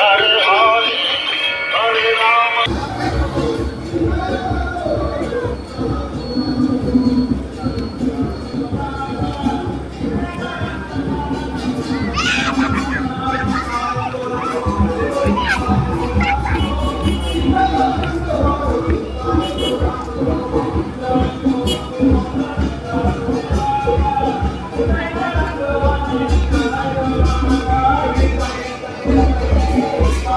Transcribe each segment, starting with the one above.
হরে হরে হরে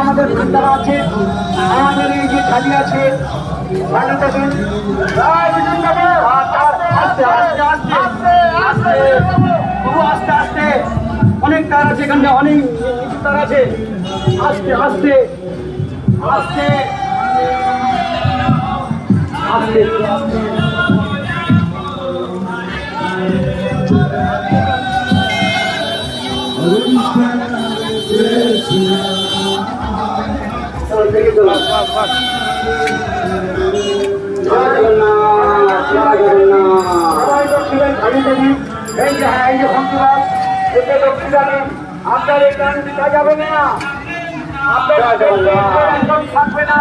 আমাদের ভান্ডারা আছে আমাদের এই যে থালি আছে থালিতে দিন। আস্তে আস্তে আস্তে আস্তে আস্তে আস্তে অনেক তার আছে এখানটা অনেক তার আছে আস্তে আস্তে আস্তে আস্তে। আপনার এই গান দিতে যাবে না। আপনার থাকবে না।